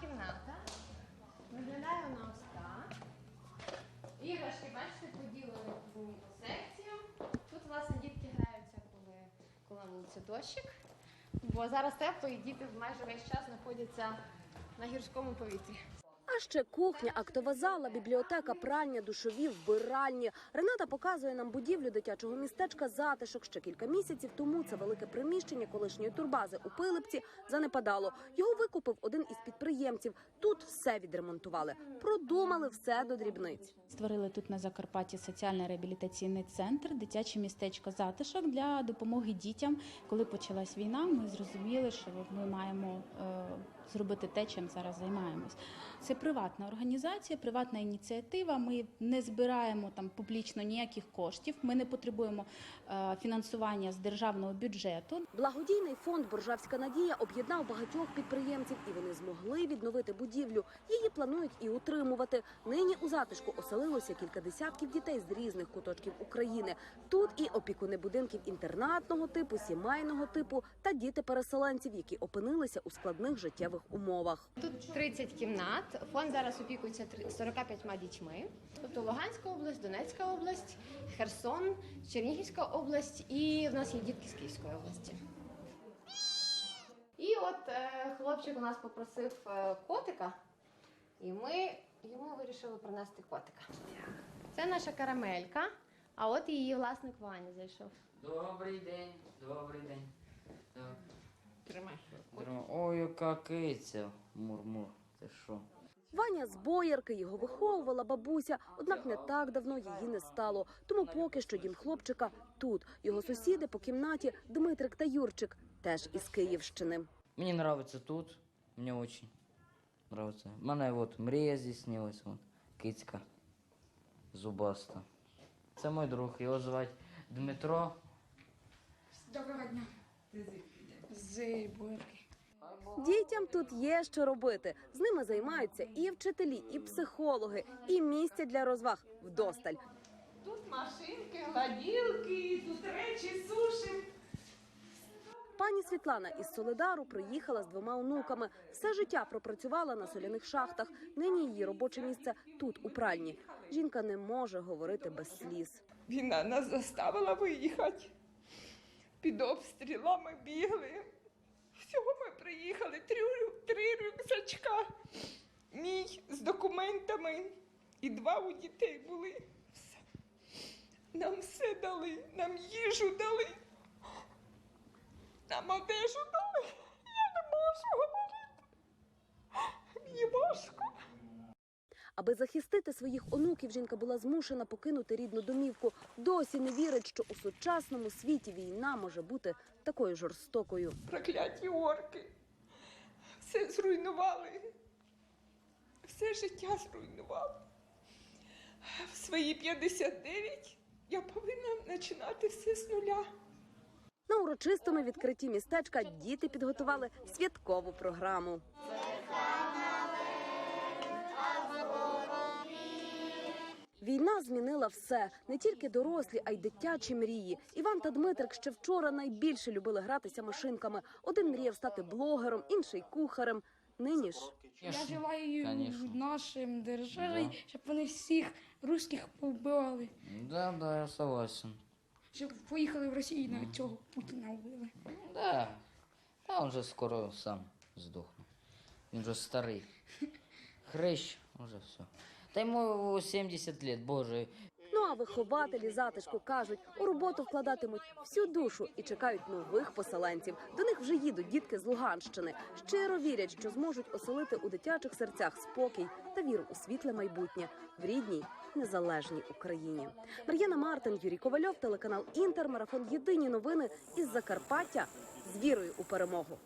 кімната. Виглядає вона ось так. Іграшки, бачите, поділені по секцію. Тут, власне, дітки граються, коли, коли вулиці дощик. Бо зараз тепло і діти майже весь час знаходяться на гірському повітрі. Ще кухня, актова зала, бібліотека, пральня, душові, вбиральні. Рената показує нам будівлю дитячого містечка затишок. Ще кілька місяців тому це велике приміщення колишньої турбази у Пилипці занепадало. Його викупив один із підприємців. Тут все відремонтували, продумали все до дрібниць. Створили тут на Закарпатті соціально-реабілітаційний центр, дитяче містечко затишок для допомоги дітям. Коли почалась війна, ми зрозуміли, що ми маємо е, зробити те, чим зараз займаємось. Це приватна організація, приватна ініціатива. Ми не збираємо там публічно ніяких коштів. Ми не потребуємо е, фінансування з державного бюджету. Благодійний фонд Боржавська надія об'єднав багатьох підприємців, і вони змогли відновити будівлю. Її планують і утримувати. Нині у затишку оселилося кілька десятків дітей з різних куточків України. Тут і опікуни будинків інтернатного типу, сімейного типу та діти переселенців, які опинилися у складних життєвих умовах. Тут 30 кімнат. Фонд зараз опікується 45 дітьми. Тобто Луганська область, Донецька область, Херсон, Чернігівська область і в нас є дітки з Київської області. І от е, хлопчик у нас попросив е, котика, і ми йому вирішили принести котика. Це наша карамелька, а от її власник Ваня зайшов. Добрий день, добрий день. Тримай. Ой, яка киця. Мур-мур. Ти що? Ваня з боярки його виховувала бабуся, однак не так давно її не стало. Тому поки що дім хлопчика тут. Його сусіди по кімнаті Дмитрик та Юрчик, теж із Київщини. Мені нравиться тут. Мені очень нравится. У мене от мрія здійснилась. От. Кицька. Зубаста. Це мій друг. Його звати Дмитро. Доброго дня. З Буерки. Дітям тут є що робити. З ними займаються і вчителі, і психологи, і місця для розваг вдосталь. Тут машинки, гладілки, тут речі сушим. Пані Світлана із Солидару приїхала з двома онуками. Все життя пропрацювала на соляних шахтах. Нині її робоче місце тут, у пральні. Жінка не може говорити без сліз. Війна нас заставила виїхати. Під обстрілами бігли. Рюкзачка. Мій з документами. І два у дітей були. Все. Нам все дали, нам їжу дали. Нам одежу дали. Я не можу говорити. Мені важко. Аби захистити своїх онуків, жінка була змушена покинути рідну домівку. Досі не вірить, що у сучасному світі війна може бути такою жорстокою. прокляті орки. Все зруйнували. Все життя зруйнували. В свої 59 я повинна починати все з нуля. На урочистому відкритті містечка діти підготували святкову програму. Війна змінила все не тільки дорослі, а й дитячі мрії. Іван та Дмитрик ще вчора найбільше любили гратися машинками. Один мріяв стати блогером, інший кухарем. Нині ж Я желаю Конечно. нашим державі, щоб вони всіх русських повбивали, Да, да, я согласен. щоб поїхали в Росію і навіть цього Путіна вбили. Да. Та він же скоро сам здохне. Він же старий. Хрещ, уже все. Та йому 70 лет, боже. ну а вихователі затишку кажуть, у роботу вкладатимуть всю душу і чекають нових поселенців. До них вже їдуть дітки з Луганщини. Щиро вірять, що зможуть оселити у дитячих серцях спокій та віру у світле майбутнє в рідній незалежній Україні. Мар'яна Мартин, Юрій Ковальов, телеканал Інтер, марафон Єдині новини із Закарпаття з вірою у перемогу.